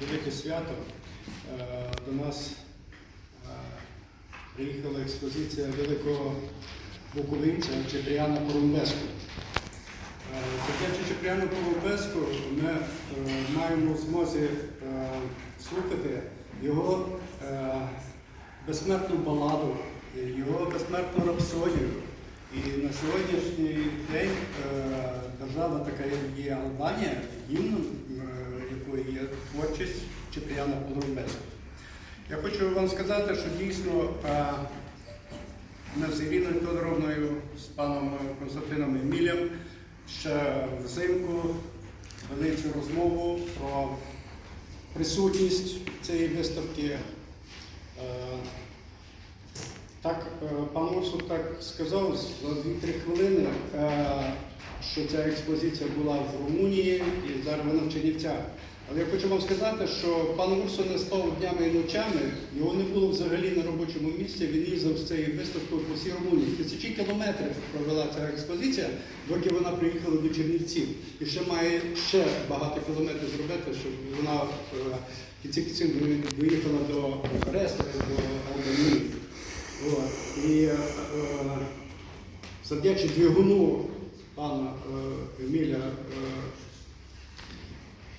велике свято. Е, До нас е, приїхала експозиція великого буковинця Чепріана Порумбеску. Завдячуючи Чепріану Порумбеску ми е, маємо змозі е, слухати його е, безсмертну баладу, його безсмертну рапсодію. І на сьогоднішній день е, держава така як є Албанія, е, якої є творчість Чепріана Подробеску. Я хочу вам сказати, що дійсно е, з Іриною Тодоровною, з паном Константином Емілем ще взимку вели цю розмову про присутність цієї виставки. Е, так, е, пан Урсул так сказав за 2-3 хвилини, що ця експозиція була в Румунії і зараз вона в Чернівцях. Але я хочу вам сказати, що пан Урсул не спав днями і ночами, його не було взагалі на робочому місці, він їздив з цією виставкою по всій Румунії. Тисячі кілометрів провела ця експозиція, доки вона приїхала до Чернівців. І ще має ще багато кілометрів зробити, щоб вона е, в кінці кінців доїхала до Бухареста, до Албанії. І е, е, завдячі двигуну пана е, Еміля, е,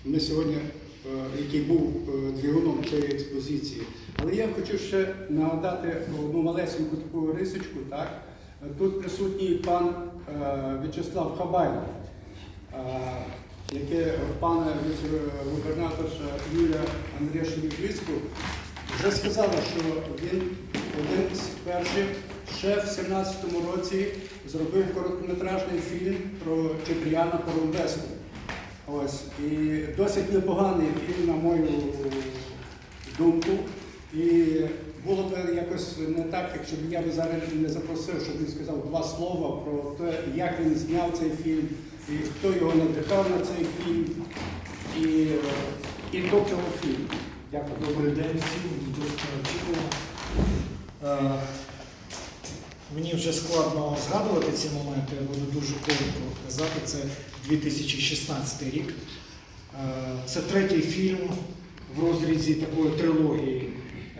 ми сьогодні, е, який був е, двигуном цієї експозиції. Але я хочу ще нагадати одну малесеньку таку рисочку. Так? Тут присутній пан е, В'ячеслав Хабайло, е, яке пане губернатор Юлія Андрішеві Близько вже сказала, що він один з перших ще в 17-му році зробив короткометражний фільм про Чепріяна Порумбеску. Ось. І досить непоганий фільм, на мою думку. І було б якось не так, якщо б я б зараз не запросив, щоб він сказав два слова про те, як він зняв цей фільм, і хто його надихав на цей фільм, і, е, і до цього фільму. Дякую. Добрий день всім, досить неочікувано. Мені вже складно згадувати ці моменти, я буду дуже коротко казати. Це 2016 рік. Е, Це третій фільм в розрізі такої трилогії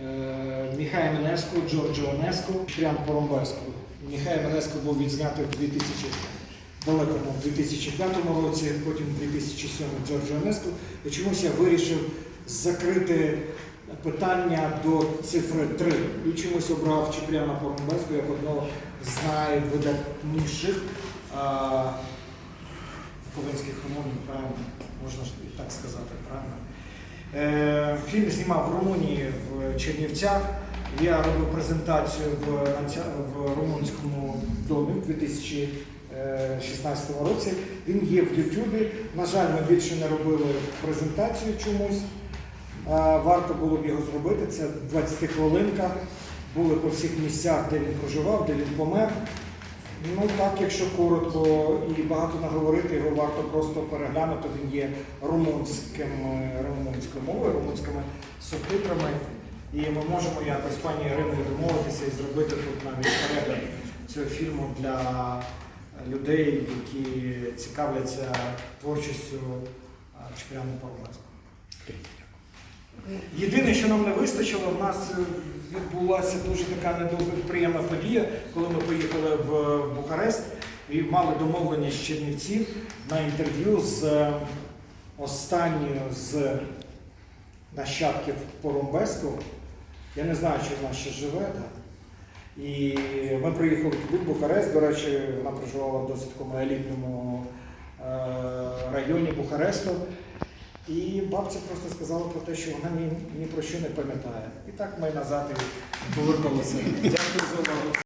е, Міхая Менеско, Джорджо Онеско, Шрян Поромбеско. Міхай Менеско був відзнятий в 2000 далекому 2005 році, потім в 2007 Джорджо Онеско. І чомусь я вирішив закрити питання до цифри 3. І чомусь обрав Чіпряна Поромбеску як одного з найвидатніших ковенських романів, правильно, можна ж так сказати, правильно. Е, фільм знімав в Румунії в Чернівцях. Я робив презентацію в, румунському домі в 2016 році. Він є в Ютубі. На жаль, ми більше не робили презентацію чомусь. А, Варто було б його зробити. Це 20 хвилинка. Були по всіх місцях, де він проживав, де він помер. Ну так, якщо коротко і багато наговорити, його варто просто переглянути. Він є румунським, е, румунською мовою, румунськими субтитрами. І ми можемо якось пані Іриною домовитися і зробити тут навіть перегляд цього фільму для людей, які цікавляться творчістю Чепряна Пармеза. Єдине, що нам не вистачило, в нас е, відбулася дуже така не приємна подія, коли ми поїхали в Бухарест і мали домовлення з Чернівців на інтерв'ю з е, останньою з нащадків Порумбеску. Я не знаю, чи вона ще живе. Да? І ми приїхали туди, в Бухарест. До речі, вона проживала в досить такому елітному е, районі Бухаресту. І бабця просто сказала про те, що вона ні, ні про що не пам'ятає. І так ми назад і повернулися. Дякую за увагу.